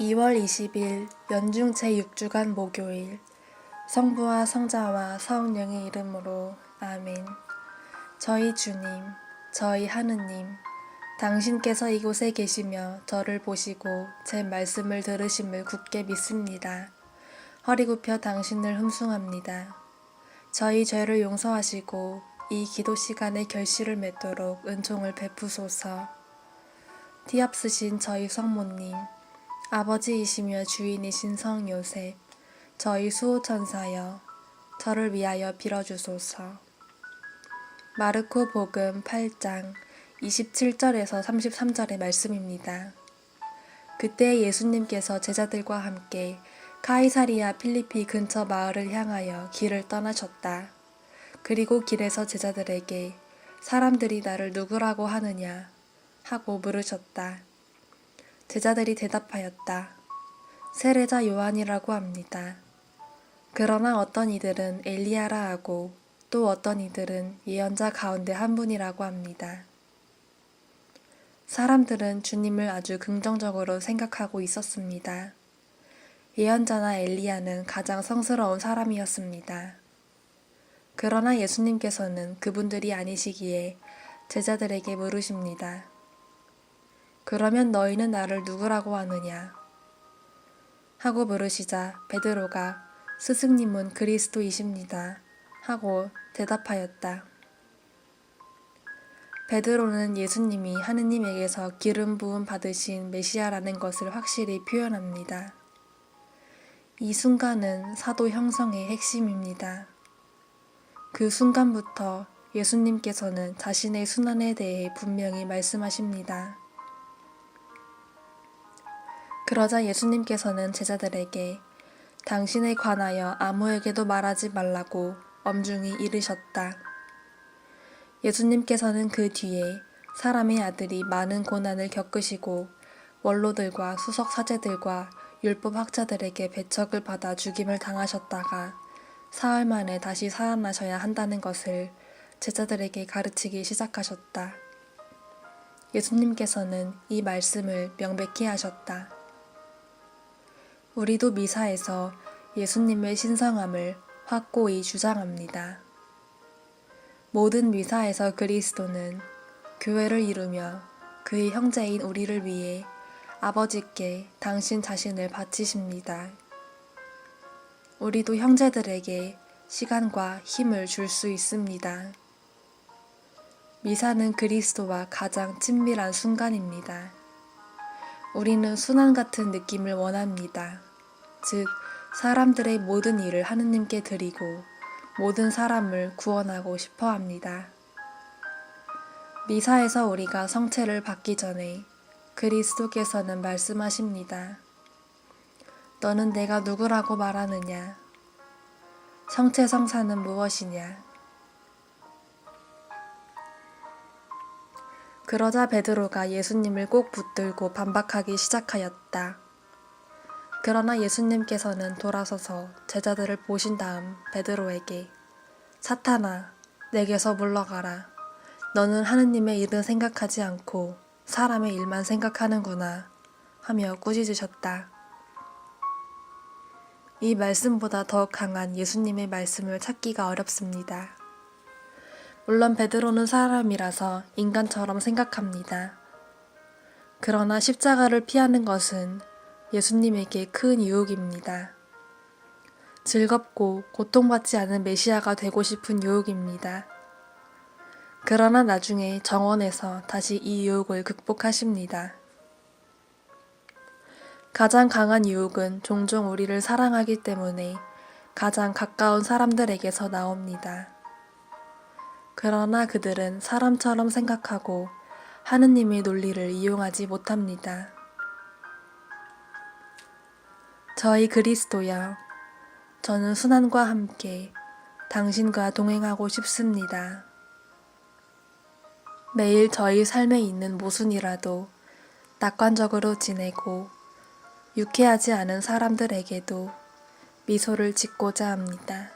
2월 20일 연중 제6주간 목요일 성부와 성자와 성령의 이름으로 아멘 저희 주님, 저희 하느님, 당신께서 이곳에 계시며 저를 보시고 제 말씀을 들으심을 굳게 믿습니다. 허리 굽혀 당신을 흠숭합니다. 저희 죄를 용서하시고 이 기도 시간에 결실을 맺도록 은총을 베푸소서. 뒤앞서신 저희 성모님, 아버지이시며 주인이신 성 요셉, 저희 수호천사여, 저를 위하여 빌어주소서. 마르코 복음 8장 27절에서 33절의 말씀입니다. 그때 예수님께서 제자들과 함께 카이사리아 필리피 근처 마을을 향하여 길을 떠나셨다. 그리고 길에서 제자들에게 사람들이 나를 누구라고 하느냐 하고 물으셨다. 제자들이 대답하였다. 세례자 요한이라고 합니다. 그러나 어떤 이들은 엘리야라 하고 또 어떤 이들은 예언자 가운데 한 분이라고 합니다. 사람들은 주님을 아주 긍정적으로 생각하고 있었습니다. 예언자나 엘리야는 가장 성스러운 사람이었습니다. 그러나 예수님께서는 그분들이 아니시기에 제자들에게 물으십니다. 그러면 너희는 나를 누구라고 하느냐? 하고 물으시자 베드로가 스승님은 그리스도이십니다. 하고 대답하였다. 베드로는 예수님이 하느님에게서 기름 부음 받으신 메시아라는 것을 확실히 표현합니다. 이 순간은 사도 형성의 핵심입니다. 그 순간부터 예수님께서는 자신의 순환에 대해 분명히 말씀하십니다. 그러자 예수님께서는 제자들에게 당신에 관하여 아무에게도 말하지 말라고 엄중히 이르셨다. 예수님께서는 그 뒤에 사람의 아들이 많은 고난을 겪으시고 원로들과 수석 사제들과 율법 학자들에게 배척을 받아 죽임을 당하셨다가 사흘 만에 다시 살아나셔야 한다는 것을 제자들에게 가르치기 시작하셨다. 예수님께서는 이 말씀을 명백히 하셨다. 우리도 미사에서 예수님의 신성함을 확고히 주장합니다. 모든 미사에서 그리스도는 교회를 이루며 그의 형제인 우리를 위해 아버지께 당신 자신을 바치십니다. 우리도 형제들에게 시간과 힘을 줄 수 있습니다. 미사는 그리스도와 가장 친밀한 순간입니다. 우리는 순환 같은 느낌을 원합니다. 즉, 사람들의 모든 일을 하느님께 드리고 모든 사람을 구원하고 싶어 합니다. 미사에서 우리가 성체를 받기 전에 그리스도께서는 말씀하십니다. 너는 내가 누구라고 말하느냐? 성체 성사는 무엇이냐? 그러자 베드로가 예수님을 꼭 붙들고 반박하기 시작하였다. 그러나 예수님께서는 돌아서서 제자들을 보신 다음 베드로에게 사탄아, 내게서 물러가라. 너는 하느님의 일은 생각하지 않고 사람의 일만 생각하는구나. 하며 꾸짖으셨다. 이 말씀보다 더 강한 예수님의 말씀을 찾기가 어렵습니다. 물론 베드로는 사람이라서 인간처럼 생각합니다. 그러나 십자가를 피하는 것은 예수님에게 큰 유혹입니다. 즐겁고 고통받지 않은 메시아가 되고 싶은 유혹입니다. 그러나 나중에 정원에서 다시 이 유혹을 극복하십니다. 가장 강한 유혹은 종종 우리를 사랑하기 때문에 가장 가까운 사람들에게서 나옵니다. 그러나 그들은 사람처럼 생각하고 하느님의 논리를 이용하지 못합니다. 저희 그리스도여, 저는 순환과 함께 당신과 동행하고 싶습니다. 매일 저희 삶에 있는 모순이라도 낙관적으로 지내고 유쾌하지 않은 사람들에게도 미소를 짓고자 합니다.